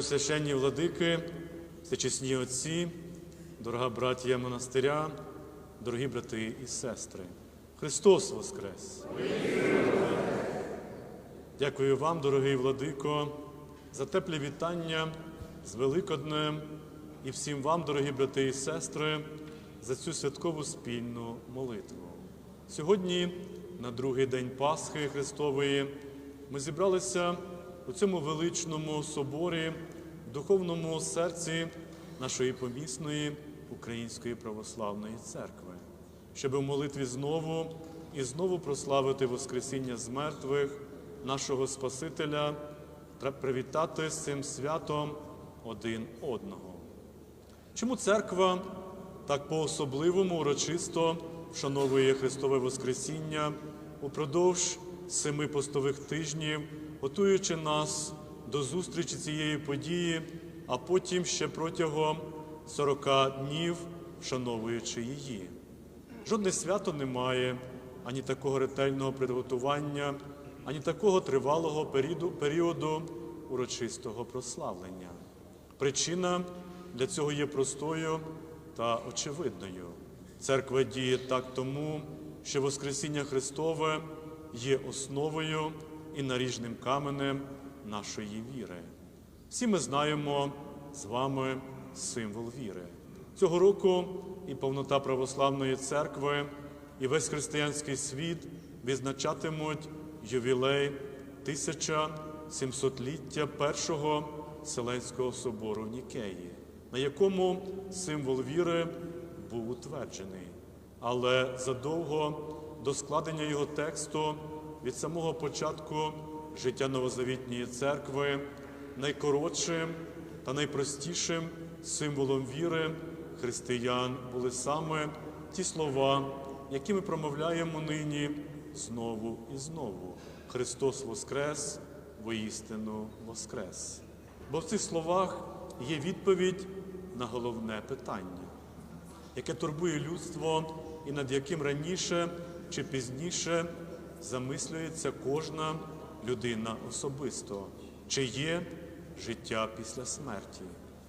Священні владики, всечесні отці, дорога братія монастиря, дорогі брати і сестри. Христос Воскрес! Дякую вам, дорогий владико, за теплі вітання з Великоднем і всім вам, дорогі брати і сестри, за цю святкову спільну молитву. Сьогодні, на другий день Пасхи Христової, ми зібралися у цьому величному соборі, духовному серці нашої помісної Української православної церкви, щоб у молитві знову і знову прославити Воскресіння з мертвих, нашого Спасителя, та привітати з цим святом один одного. Чому церква так по-особливому урочисто вшановує Христове Воскресіння упродовж семи постових тижнів, готуючи нас до зустрічі цієї події, а потім ще протягом 40 днів вшановуючи її? Жодне свято не має ані такого ретельного приготування, ані такого тривалого періоду, періоду урочистого прославлення. Причина для цього є простою та очевидною. Церква діє так тому, що Воскресіння Христове є основою і наріжним каменем нашої віри. Всі ми знаємо з вами символ віри. Цього року і повнота православної церкви, і весь християнський світ відзначатимуть ювілей 1700-ліття Першого Вселенського собору Нікеї, на якому символ віри був утверджений. Але задовго до складення його тексту від самого початку життя Новозавітньої церкви найкоротшим та найпростішим символом віри християн були саме ті слова, які ми промовляємо нині знову і знову. Христос Воскрес, воістину Воскрес. Бо в цих словах є відповідь на головне питання, яке турбує людство і над яким раніше чи пізніше замислюється кожна людина особисто, чи є життя після смерті.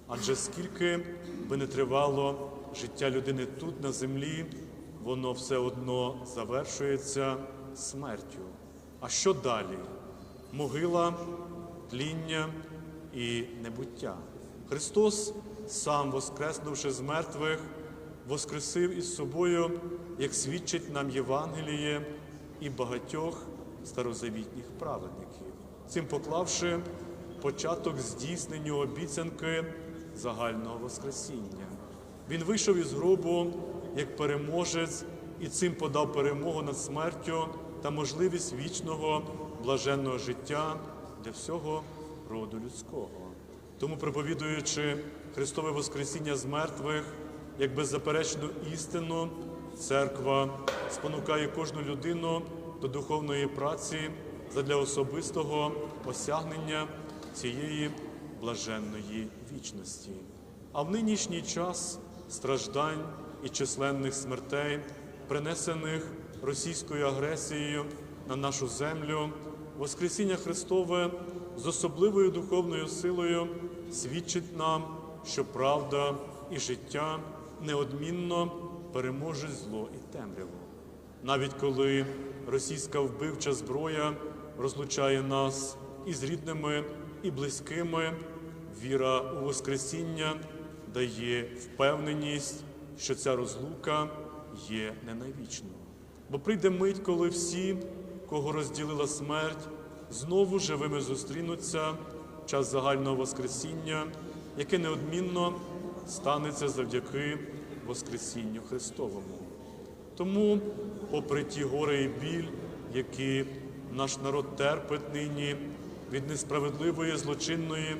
Адже скільки би не тривало життя людини тут на землі, воно все одно завершується смертю. А що далі? Могила, тління і небуття. Христос, сам воскреснувши з мертвих, воскресив із собою, як свідчить нам Євангеліє і багатьох старозавітніх праведників, цим поклавши початок здійсненню обіцянки загального Воскресіння. Він вийшов із гробу як переможець і цим подав перемогу над смертю та можливість вічного блаженного життя для всього роду людського. Тому, проповідуючи Христове Воскресіння з мертвих, як беззаперечну істину, церква спонукає кожну людину до духовної праці задля особистого осягнення цієї блаженної вічності. А в нинішній час страждань і численних смертей, принесених російською агресією на нашу землю, Воскресіння Христове з особливою духовною силою свідчить нам, що правда і життя неодмінно переможуть зло і темряву. Навіть коли російська вбивча зброя розлучає нас із рідними і близькими, віра у Воскресіння дає впевненість, що ця розлука є ненавічною. Бо прийде мить, коли всі, кого розділила смерть, знову живими зустрінуться в час загального Воскресіння, яке неодмінно станеться завдяки Воскресінню Христовому. Тому, попри ті гори і біль, які наш народ терпить нині від несправедливої злочинної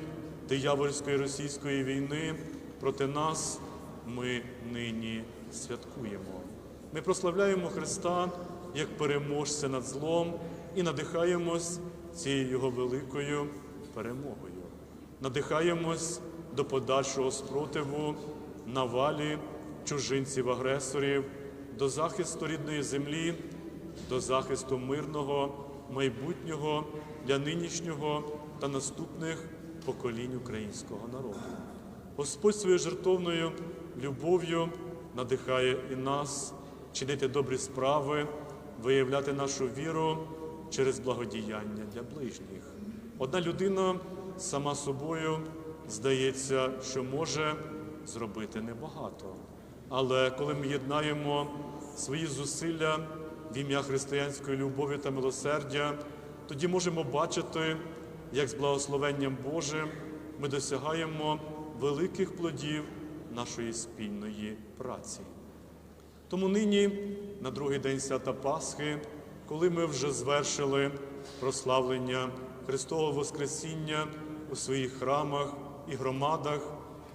диявольської російської війни проти нас, ми нині святкуємо. Ми прославляємо Христа як переможця над злом і надихаємось цією Його великою перемогою. Надихаємось до подальшого спротиву навалі чужинців-агресорів, до захисту рідної землі, до захисту мирного майбутнього для нинішнього та наступних поколінь українського народу. Господь своєю жертовною любов'ю надихає і нас чинити добрі справи, виявляти нашу віру через благодіяння для ближніх. Одна людина сама собою здається, що може зробити небагато. Але коли ми єднаємо свої зусилля в ім'я християнської любові та милосердя, тоді можемо бачити, як з благословенням Божим ми досягаємо великих плодів нашої спільної праці. Тому нині, на другий день свята Пасхи, коли ми вже звершили прославлення Христового Воскресіння у своїх храмах і громадах,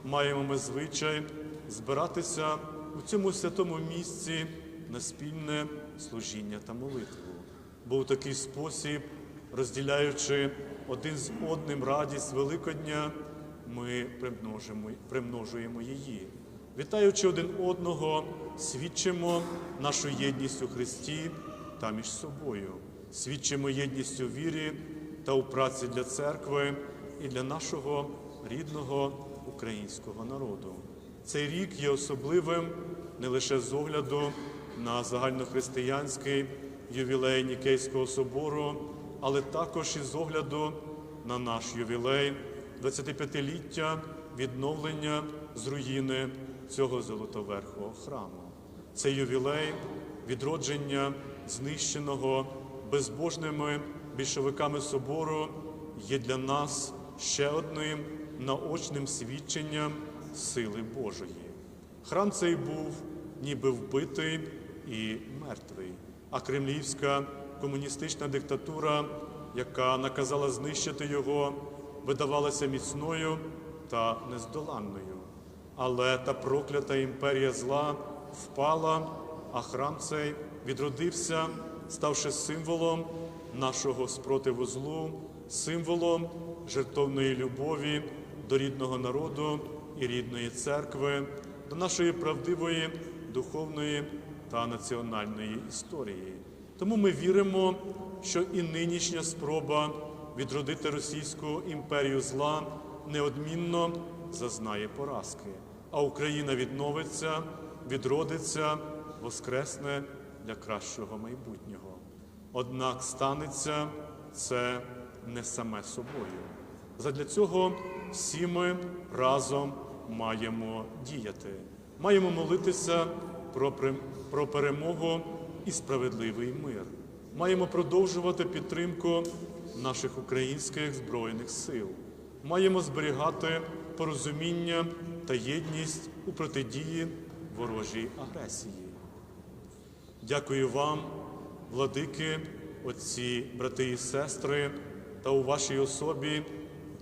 маємо ми звичай збиратися у цьому святому місці на спільне служіння та молитву. Бо у такий спосіб, розділяючи один з одним радість Великодня, ми примножимо, примножуємо її. Вітаючи один одного, свідчимо нашу єдність у Христі та між собою, свідчимо єдність у вірі та у праці для церкви і для нашого рідного українського народу. Цей рік є особливим не лише з огляду на загальнохристиянський ювілей Нікейського собору, але також і з огляду на наш ювілей 25-ліття відновлення з руїни цього золотоверхого храму. Це ювілей відродження знищеного безбожними більшовиками собору є для нас ще одним наочним свідченням сили Божої. Храм цей був ніби вбитий і мертвий, а кремлівська комуністична диктатура, яка наказала знищити його, видавалася міцною та нездоланною. Але та проклята імперія зла впала, а храм цей відродився, ставши символом нашого спротиву злу, символом жертовної любові до рідного народу і рідної церкви, до нашої правдивої духовної та національної історії. Тому ми віримо, що і нинішня спроба відродити Російську імперію зла неодмінно зазнає поразки, а Україна відновиться, відродиться, воскресне для кращого майбутнього. Однак станеться це не саме собою. Задля цього всі ми разом маємо діяти, маємо молитися про, про перемогу і справедливий мир. Маємо продовжувати підтримку наших українських збройних сил. Маємо зберігати порозуміння та єдність у протидії ворожій агресії. Дякую вам, владики, отці, брати і сестри, та у вашій особі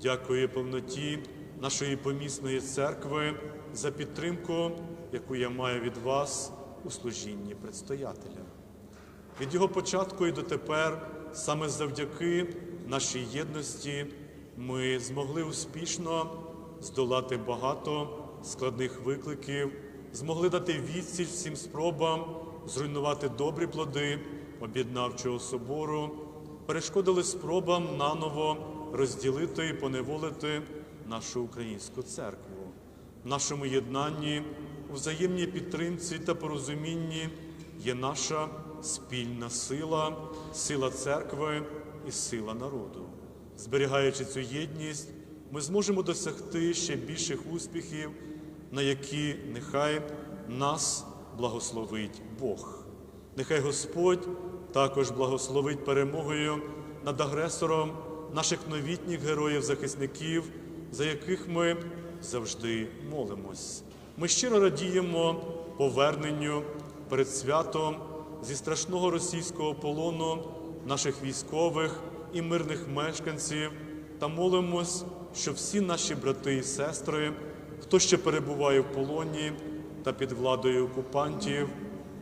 дякую повноті нашої помісної церкви за підтримку, яку я маю від вас у служінні предстоятеля. Від його початку і дотепер, саме завдяки нашій єдності, ми змогли успішно здолати багато складних викликів, змогли дати відсіч всім спробам зруйнувати добрі плоди об'єднавчого собору, перешкодили спробам наново розділити і поневолити нашу українську церкву. В нашому єднанні, у взаємній підтримці та порозумінні є наша спільна сила, сила церкви і сила народу. Зберігаючи цю єдність, ми зможемо досягти ще більших успіхів, на які нехай нас благословить Бог. Нехай Господь також благословить перемогою над агресором наших новітніх героїв-захисників, за яких ми завжди молимось. Ми щиро радіємо поверненню перед святом зі страшного російського полону наших військових і мирних мешканців та молимось, щоб всі наші брати і сестри, хто ще перебуває в полоні та під владою окупантів,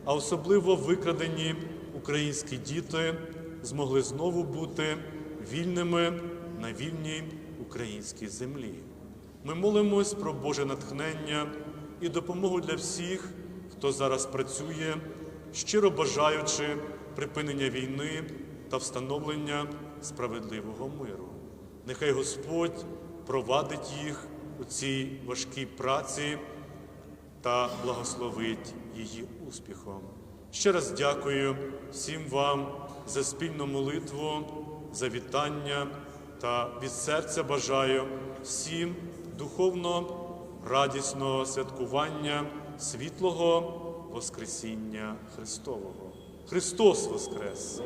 а особливо викрадені українські діти, змогли знову бути вільними на вільній українській землі. Ми молимось про Боже натхнення і допомогу для всіх, хто зараз працює, щиро бажаючи припинення війни та встановлення справедливого миру. Нехай Господь провадить їх у цій важкій праці та благословить її успіхом. Ще раз дякую всім вам за спільну молитву, за вітання та від серця бажаю всім духовно радісного святкування світлого Воскресіння Христового. Христос Воскрес!